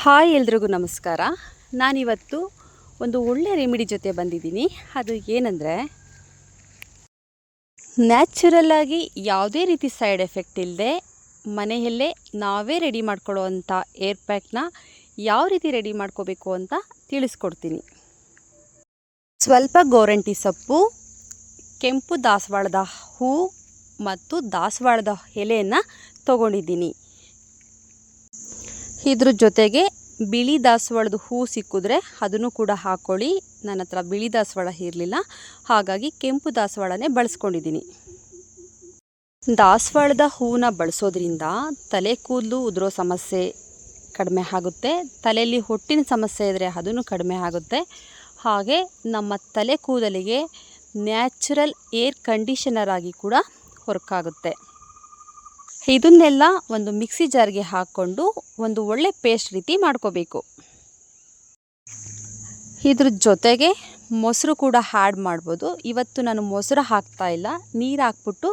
Hi ಎಲ್ರಿಗೂ ನಮಸ್ಕಾರ. ನಾನಿವತ್ತು ಒಂದು ಒಳ್ಳೆ ರೆಮಿಡಿ ಜೊತೆ ಬಂದಿದ್ದೀನಿ. ಅದು ಏನಂದರೆ ನ್ಯಾಚುರಲ್ಲಾಗಿ ಯಾವುದೇ ರೀತಿ ಸೈಡ್ ಎಫೆಕ್ಟ್ ಇಲ್ಲದೆ ಮನೆಯಲ್ಲೇ ನಾವೇ ರೆಡಿ ಮಾಡ್ಕೊಳ್ಳೋವಂಥ ಏರ್ ಪ್ಯಾಕ್ನ ಯಾವ ರೀತಿ ರೆಡಿ ಮಾಡ್ಕೋಬೇಕು ಅಂತ ತಿಳಿಸ್ಕೊಡ್ತೀನಿ. ಸ್ವಲ್ಪ ಗೋರಂಟಿ ಸೊಪ್ಪು, ಕೆಂಪು ದಾಸವಾಳದ ಹೂ ಮತ್ತು ದಾಸವಾಳದ ಎಲೆಯನ್ನು ತೊಗೊಂಡಿದ್ದೀನಿ. ಇದ್ರ ಜೊತೆಗೆ ಬಿಳಿ ದಾಸವಾಳದ ಹೂ ಸಿಕ್ಕಿದ್ರೆ ಅದನ್ನು ಕೂಡ ಹಾಕ್ಕೊಳ್ಳಿ ನನ್ನ ಹತ್ರ ಬಿಳಿ ದಾಸವಾಳ ಇರಲಿಲ್ಲ. ಹಾಗಾಗಿ ಕೆಂಪು ದಾಸವಾಳನೇ ಬಳಸ್ಕೊಂಡಿದ್ದೀನಿ. ದಾಸವಾಳದ ಹೂವನ್ನ ಬಳಸೋದ್ರಿಂದ ತಲೆ ಕೂದಲು ಉದುರೋ ಸಮಸ್ಯೆ ಕಡಿಮೆ ಆಗುತ್ತೆ. ತಲೆಯಲ್ಲಿ ಹೊಟ್ಟಿನ ಸಮಸ್ಯೆ ಇದ್ದರೆ ಅದನ್ನು ಕಡಿಮೆ ಆಗುತ್ತೆ. ಹಾಗೆ ನಮ್ಮ ತಲೆ ಕೂದಲಿಗೆ ನ್ಯಾಚುರಲ್ ಏರ್ ಕಂಡೀಷನರ್ ಆಗಿ ಕೂಡ ವರ್ಕ್ ಆಗುತ್ತೆ. ಇದನ್ನೆಲ್ಲ ಒಂದು ಮಿಕ್ಸಿ ಜಾರ್ಗೆ ಹಾಕ್ಕೊಂಡು ಒಂದು ಒಳ್ಳೆ ಪೇಸ್ಟ್ ರೀತಿ ಮಾಡ್ಕೋಬೇಕು. ಇದ್ರ ಜೊತೆಗೆ ಮೊಸರು ಕೂಡ ಆ್ಯಡ್ ಮಾಡ್ಬೋದು. ಇವತ್ತು ನಾನು ಮೊಸರು ಹಾಕ್ತಾ ಇಲ್ಲ. ನೀರು ಹಾಕ್ಬಿಟ್ಟು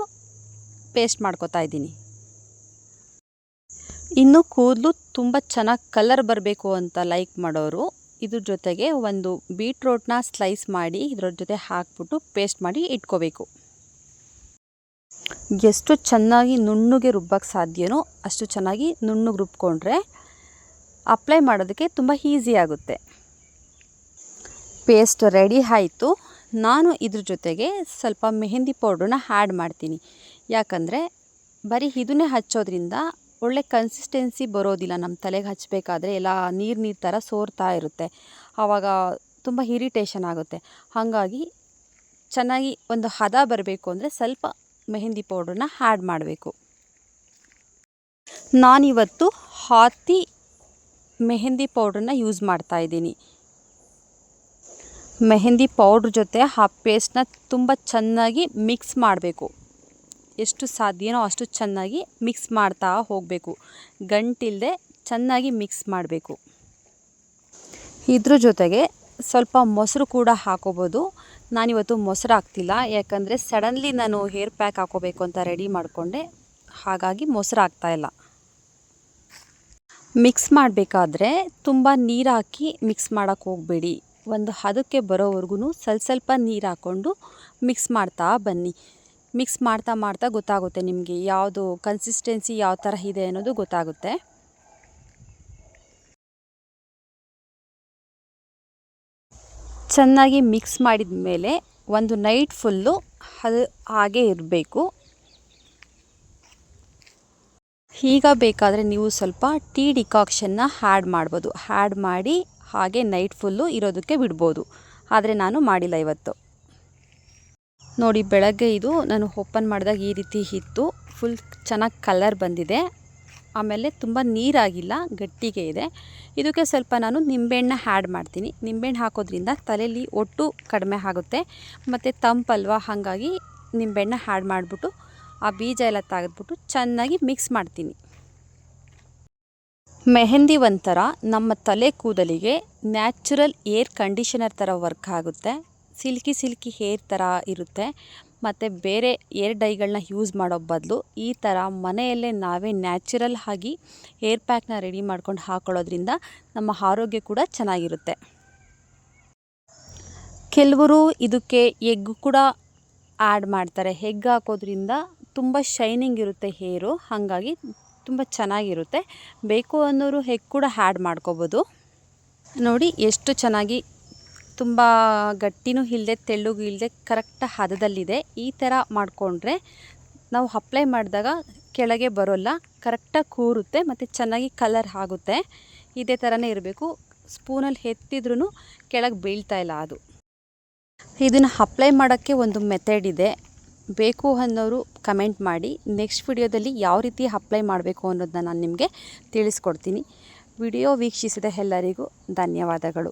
ಪೇಸ್ಟ್ ಮಾಡ್ಕೋತಾ ಇದ್ದೀನಿ. ಇನ್ನು ಕೂದಲು ತುಂಬ ಚೆನ್ನಾಗಿ ಕಲರ್ ಬರಬೇಕು ಅಂತ ಲೈಕ್ ಮಾಡೋರು, ಇದ್ರ ಜೊತೆಗೆ ಒಂದು ಬೀಟ್ರೋಟ್ನ ಸ್ಲೈಸ್ ಮಾಡಿ ಇದ್ರ ಜೊತೆ ಹಾಕ್ಬಿಟ್ಟು ಪೇಸ್ಟ್ ಮಾಡಿ ಇಟ್ಕೋಬೇಕು. ಎಷ್ಟು ಚೆನ್ನಾಗಿ ನುಣ್ಣಗೆ ರುಬ್ಬಕ್ಕೆ ಸಾಧ್ಯನೋ ಅಷ್ಟು ಚೆನ್ನಾಗಿ ನುಣ್ಣಗೆ ರುಬ್ಕೊಂಡ್ರೆ ಅಪ್ಲೈ ಮಾಡೋದಕ್ಕೆ ತುಂಬ ಈಸಿ ಆಗುತ್ತೆ. ಪೇಸ್ಟ್ ರೆಡಿ ಆಯಿತು. ನಾನು ಇದ್ರ ಜೊತೆಗೆ ಸ್ವಲ್ಪ ಮೆಹಂದಿ ಪೌಡ್ರನ್ನ ಆ್ಯಡ್ ಮಾಡ್ತೀನಿ. ಯಾಕಂದರೆ ಬರೀ ಇದನ್ನೇ ಹಚ್ಚೋದ್ರಿಂದ ಒಳ್ಳೆ ಕನ್ಸಿಸ್ಟೆನ್ಸಿ ಬರೋದಿಲ್ಲ. ನಮ್ಮ ತಲೆಗೆ ಹಚ್ಚಬೇಕಾದ್ರೆ ಎಲ್ಲ ನೀರು ನೀರು ಥರ ಸೋರ್ತಾ ಇರುತ್ತೆ. ಆವಾಗ ತುಂಬ ಇರಿಟೇಷನ್ ಆಗುತ್ತೆ. ಹಾಗಾಗಿ ಚೆನ್ನಾಗಿ ಒಂದು ಹದ ಬರಬೇಕು ಅಂದರೆ ಸ್ವಲ್ಪ ಮೆಹಂದಿ ಪೌಡ್ರನ್ನ ಆ್ಯಡ್ ಮಾಡಬೇಕು. ನಾನಿವತ್ತು ಹಾತಿ ಮೆಹಂದಿ ಪೌಡ್ರನ್ನ ಯೂಸ್ ಮಾಡ್ತಾ ಇದ್ದೀನಿ. ಮೆಹಂದಿ ಪೌಡ್ರ್ ಜೊತೆ ಆ ಪೇಸ್ಟ್ನ ತುಂಬ ಚೆನ್ನಾಗಿ ಮಿಕ್ಸ್ ಮಾಡಬೇಕು. ಎಷ್ಟು ಸಾಧ್ಯನೋ ಅಷ್ಟು ಚೆನ್ನಾಗಿ ಮಿಕ್ಸ್ ಮಾಡ್ತಾ ಹೋಗಬೇಕು. ಗಂಟಿಲ್ಲದೆ ಚೆನ್ನಾಗಿ ಮಿಕ್ಸ್ ಮಾಡಬೇಕು. ಇದ್ರ ಜೊತೆಗೆ ಸ್ವಲ್ಪ ಮೊಸರು ಕೂಡ ಹಾಕೋಬೋದು. ನಾನಿವತ್ತು ಮೊಸರು ಹಾಕ್ತಿಲ್ಲ, ಯಾಕಂದರೆ ಸಡನ್ಲಿ ನಾನು ಹೇರ್ ಪ್ಯಾಕ್ ಹಾಕೋಬೇಕು ಅಂತ ರೆಡಿ ಮಾಡಿಕೊಂಡೆ. ಹಾಗಾಗಿ ಮೊಸರು ಹಾಕ್ತಾಯಿಲ್ಲ ಮಿಕ್ಸ್ ಮಾಡಬೇಕಾದ್ರೆ ತುಂಬ ನೀರು ಹಾಕಿ ಮಿಕ್ಸ್ ಮಾಡೋಕ್ಕೆ ಹೋಗಬೇಡಿ. ಒಂದು ಹದಕ್ಕೆ ಬರೋವರೆಗೂ ಸ್ವಲ್ಪ ಸ್ವಲ್ಪ ನೀರು ಹಾಕ್ಕೊಂಡು ಮಿಕ್ಸ್ ಮಾಡ್ತಾ ಬನ್ನಿ. ಮಿಕ್ಸ್ ಮಾಡ್ತಾ ಮಾಡ್ತಾ ಗೊತ್ತಾಗುತ್ತೆ ನಿಮಗೆ ಯಾವುದು ಕನ್ಸಿಸ್ಟೆನ್ಸಿ ಯಾವ ಥರ ಇದೆ ಅನ್ನೋದು ಗೊತ್ತಾಗುತ್ತೆ. ಚೆನ್ನಾಗಿ ಮಿಕ್ಸ್ ಮಾಡಿದ ಮೇಲೆ ಒಂದು ನೈಟ್ ಫುಲ್ಲು ಅದು ಹಾಗೆ ಇರಬೇಕು. ಈಗ ಬೇಕಾದರೆ ನೀವು ಸ್ವಲ್ಪ ಟೀ ಡಿಕಾಕ್ಷನ್ನ ಹ್ಯಾಡ್ ಮಾಡ್ಬೋದು. ಹ್ಯಾಡ್ ಮಾಡಿ ಹಾಗೆ ನೈಟ್ ಫುಲ್ಲು ಇರೋದಕ್ಕೆ ಬಿಡ್ಬೋದು. ಆದರೆ ನಾನು ಮಾಡಿಲ್ಲ ಇವತ್ತು. ನೋಡಿ ಬೆಳಗ್ಗೆ ಇದು ನಾನು ಓಪನ್ ಮಾಡಿದಾಗ ಈ ರೀತಿ ಇತ್ತು. ಫುಲ್ ಚೆನ್ನಾಗಿ ಕಲರ್ ಬಂದಿದೆ. ಆಮೇಲೆ ತುಂಬ ನೀರಾಗಿಲ್ಲ, ಗಟ್ಟಿಗೆ ಇದೆ. ಇದಕ್ಕೆ ಸ್ವಲ್ಪ ನಾನು ನಿಂಬೆಹಣ್ಣ ಆ್ಯಡ್ ಮಾಡ್ತೀನಿ. ನಿಂಬೆಹಣ್ಣು ಹಾಕೋದ್ರಿಂದ ತಲೆಯಲ್ಲಿ ಒಟ್ಟು ಕಡಿಮೆ ಆಗುತ್ತೆ. ಮತ್ತು ತಂಪಲ್ವ ಹಾಗಾಗಿ ನಿಂಬೆಹಣ್ಣ ಹ್ಯಾಡ್ ಮಾಡಿಬಿಟ್ಟು ಆ ಬೀಜ ಎಲ್ಲ ತೆಗೆದ್ಬಿಟ್ಟು ಚೆನ್ನಾಗಿ ಮಿಕ್ಸ್ ಮಾಡ್ತೀನಿ. ಮೆಹಂದಿ ಒಂಥರ ನಮ್ಮ ತಲೆ ಕೂದಲಿಗೆ ನ್ಯಾಚುರಲ್ ಏರ್ ಕಂಡೀಷನರ್ ಥರ ವರ್ಕ್ ಆಗುತ್ತೆ. ಸಿಲ್ಕಿ ಸಿಲ್ಕಿ ಹೇರ್ ಥರ ಇರುತ್ತೆ. ಮತ್ತು ಬೇರೆ ಏರ್ ಡೈಗಳನ್ನ ಯೂಸ್ ಮಾಡೋ ಬದಲು ಈ ಥರ ಮನೆಯಲ್ಲೇ ನಾವೇ ನ್ಯಾಚುರಲ್ ಆಗಿ ಏರ್ ಪ್ಯಾಕ್ನ ರೆಡಿ ಮಾಡ್ಕೊಂಡು ಹಾಕೊಳ್ಳೋದ್ರಿಂದ ನಮ್ಮ ಆರೋಗ್ಯ ಕೂಡ ಚೆನ್ನಾಗಿರುತ್ತೆ. ಕೆಲವರು ಇದಕ್ಕೆ ಎಗ್ ಕೂಡ ಆ್ಯಡ್ ಮಾಡ್ತಾರೆ. ಹೆಗ್ ಹಾಕೋದ್ರಿಂದ ತುಂಬ ಶೈನಿಂಗ್ ಇರುತ್ತೆ ಹೇರು, ಹಾಗಾಗಿ ತುಂಬ ಚೆನ್ನಾಗಿರುತ್ತೆ. ಬೇಕು ಅನ್ನೋರು ಹೆಗ್ ಕೂಡ ಆ್ಯಡ್ ಮಾಡ್ಕೋಬೋದು. ನೋಡಿ ಎಷ್ಟು ಚೆನ್ನಾಗಿ ತುಂಬ ಗಟ್ಟಿನೂ ಇಲ್ಲದೆ ತೆಳ್ಳಗೂ ಇಲ್ಲದೆ ಕರೆಕ್ಟ್ ಹದದಲ್ಲಿದೆ. ಈ ಥರ ಮಾಡಿಕೊಂಡ್ರೆ ನಾವು ಅಪ್ಲೈ ಮಾಡಿದಾಗ ಕೆಳಗೆ ಬರೋಲ್ಲ ಕರೆಕ್ಟಾಗಿ ಕೂರುತ್ತೆ ಮತ್ತು ಚೆನ್ನಾಗಿ ಕಲರ್ ಆಗುತ್ತೆ. ಇದೇ ಥರನೇ ಇರಬೇಕು. ಸ್ಪೂನಲ್ಲಿ ಎತ್ತಿದ್ರೂ ಕೆಳಗೆ ಬೀಳ್ತಾ ಇಲ್ಲ ಅದು. ಇದನ್ನು ಅಪ್ಲೈ ಮಾಡೋಕ್ಕೆ ಒಂದು ಮೆಥಡ್ ಇದೆ. ಬೇಕು ಅನ್ನೋರು ಕಮೆಂಟ್ ಮಾಡಿ. ನೆಕ್ಸ್ಟ್ ವಿಡಿಯೋದಲ್ಲಿ ಯಾವ ರೀತಿ ಅಪ್ಲೈ ಮಾಡಬೇಕು ಅನ್ನೋದನ್ನ ನಾನು ನಿಮಗೆ ತಿಳಿಸ್ಕೊಡ್ತೀನಿ. ವಿಡಿಯೋ ವೀಕ್ಷಿಸಿದ ಎಲ್ಲರಿಗೂ ಧನ್ಯವಾದಗಳು.